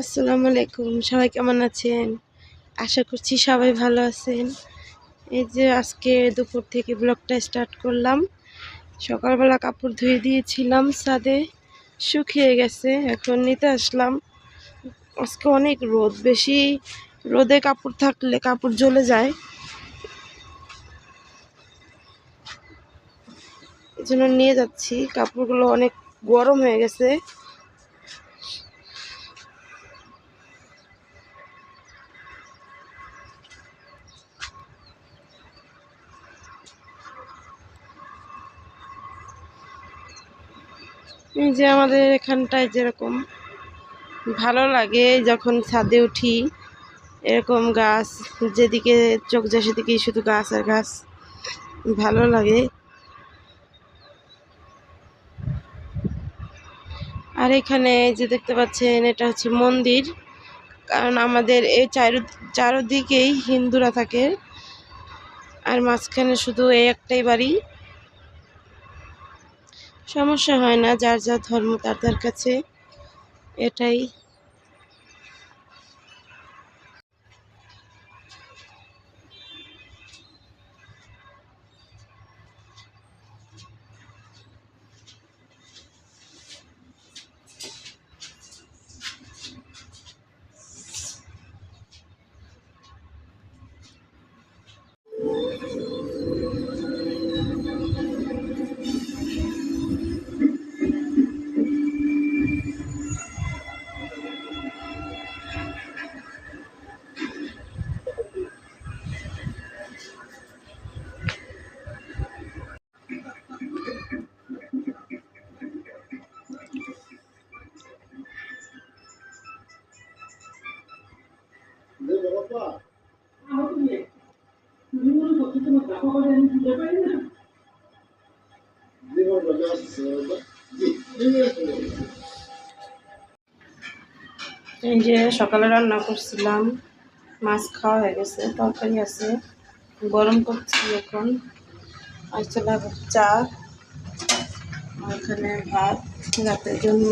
আসসালামু আলাইকুম, সবাই কেমন আছেন? আশা করছি সবাই ভালো আছেন। এই যে আজকে দুপুর থেকে ব্লগটা স্টার্ট করলাম। সকালবেলা কাপড় ধুয়ে দিয়েছিলাম ছাদে, শুকিয়ে গেছে, এখন নিতে আসলাম। আজকে অনেক রোদ, বেশি রোদে কাপড় থাকলে কাপড় জ্বলে যায়। এই জন্য নিয়ে যাচ্ছি, কাপড়গুলো অনেক গরম হয়ে গেছে। এই যে আমাদের এখানটায় যেরকম ভালো লাগে, যখন ছাদে উঠি, এরকম গাছ, যেদিকে চোখ যায় সেদিকেই শুধু গাছ আর গাছ, ভালো লাগে। আর এখানে যে দেখতে পাচ্ছেন, এটা হচ্ছে মন্দির, কারণ আমাদের এই চারো, চারোদিকেই হিন্দুরা থাকে, আর মাঝখানে শুধু এই একটাই বাড়ি। সমস্যা হয় না যার যা ধর্ম তার তার কাছে এটাই এই যে সকালে রান্না করছিলাম, মাছ খাওয়া হয়ে গেছে, তরকারি আছে, গরম করছি এখন। আর চলে চা এখানে ভাত, রাতের জন্য।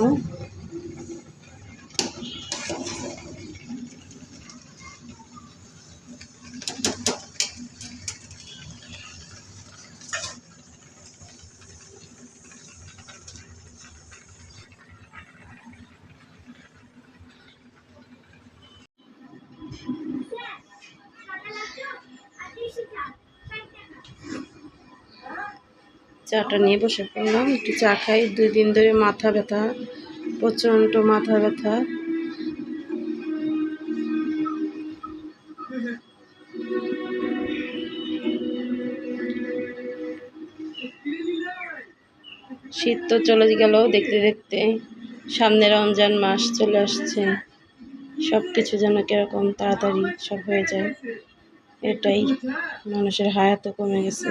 চাটা নিয়ে বসে পড়লাম, একটু চা খাই। দুই দিন ধরে মাথা ব্যথা, প্রচণ্ড মাথা ব্যথা। শীত তো চলে গেল দেখতে দেখতে। সামনে রমজান মাস চলে আসছে। সব কিছু যেন কীরকম তাড়াতাড়ি সব হয়ে যায়। এটাই মানুষের হায়াতও কমে গেছে।